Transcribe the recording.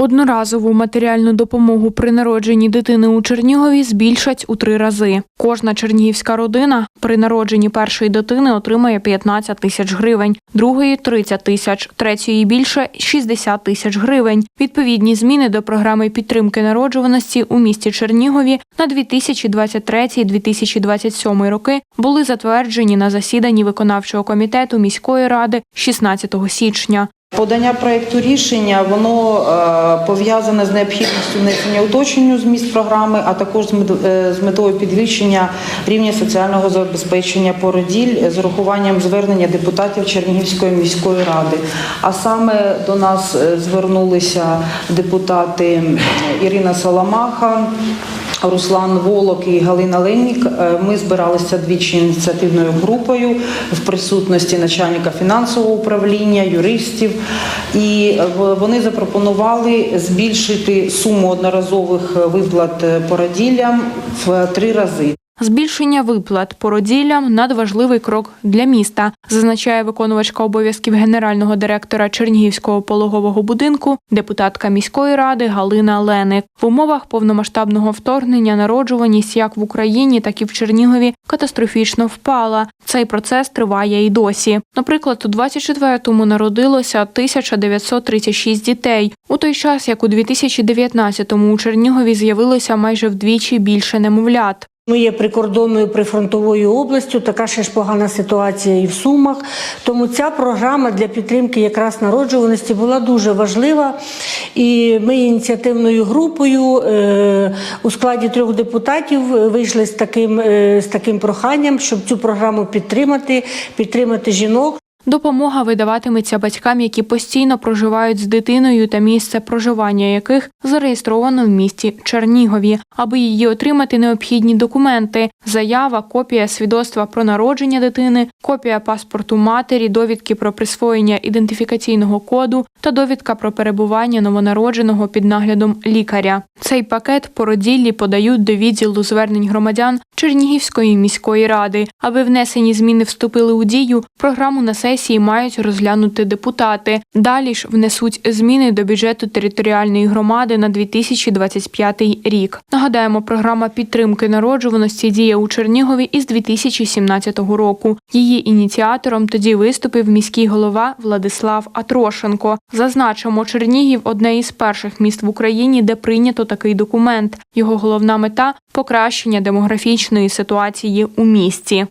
Одноразову матеріальну допомогу при народженні дитини у Чернігові збільшать у три рази. Кожна чернігівська родина при народженні першої дитини отримає 15 тисяч гривень, другої 30 тисяч, третьої більше 60 тисяч гривень. Відповідні зміни до програми підтримки народжуваності у місті Чернігові на 2023-2027 роки були затверджені на засіданні виконавчого комітету міської ради 16 січня. Подання проекту рішення воно е, пов'язане з необхідністю внесення уточнень у зміст програми, а також е, з метою підвищення рівня соціального забезпечення породіль з урахуванням звернення депутатів Чернігівської міської ради. А саме до нас е, звернулися депутати Ірина Соломаха. Руслан Волок і Галина Леннік. Е, Ми збиралися двічі ініціативною групою в присутності начальника фінансового управління, юристів, і е, вони запропонували збільшити суму одноразових е, виплат породіллям в три рази. Збільшення виплат породіллям надважливий крок для міста, зазначає виконувачка обов'язків генерального директора Чернігівського пологового будинку, депутатка міської ради Галина Леник. В умовах повномасштабного вторгнення народжуваність як в Україні, так і в Чернігові катастрофічно впала. Цей процес триває і досі. Наприклад, у 24-му народилося 1936 дітей, у той час як у 2019-му у Чернігові з'явилося майже вдвічі більше немовлят. Ми є прикордонною прифронтовою областю, така ще ж погана ситуація і в Сумах. Тому ця програма для підтримки якраз народжуваності була дуже важлива. І ми ініціативною групою е, у складі трьох депутатів вийшли з таким, е, з таким проханням, щоб цю програму підтримати, підтримати жінок. Допомога видаватиметься батькам, які постійно проживають з дитиною та місце проживання яких зареєстровано в місті Чернігові. Аби її отримати, необхідні документи: заява, копія свідоцтва про народження дитини, копія паспорту матері, довідки про присвоєння ідентифікаційного коду та довідка про перебування новонародженого під наглядом лікаря. Цей пакет породіллі подають до відділу звернень громадян Чернігівської міської ради. Аби внесені зміни вступили у дію, програму на сесії мають розглянути депутати. Далі ж внесуть зміни до бюджету територіальної громади на 2025 рік. Нагадаємо, програма підтримки народжуваності діє у Чернігові із 2017 року. Її ініціатором тоді виступив міський голова Владислав Атрошенко. Зазначимо, Чернігів одне із перших міст в Україні, де прийнято такий документ. Його головна мета покращення демографічної ситуації у місті.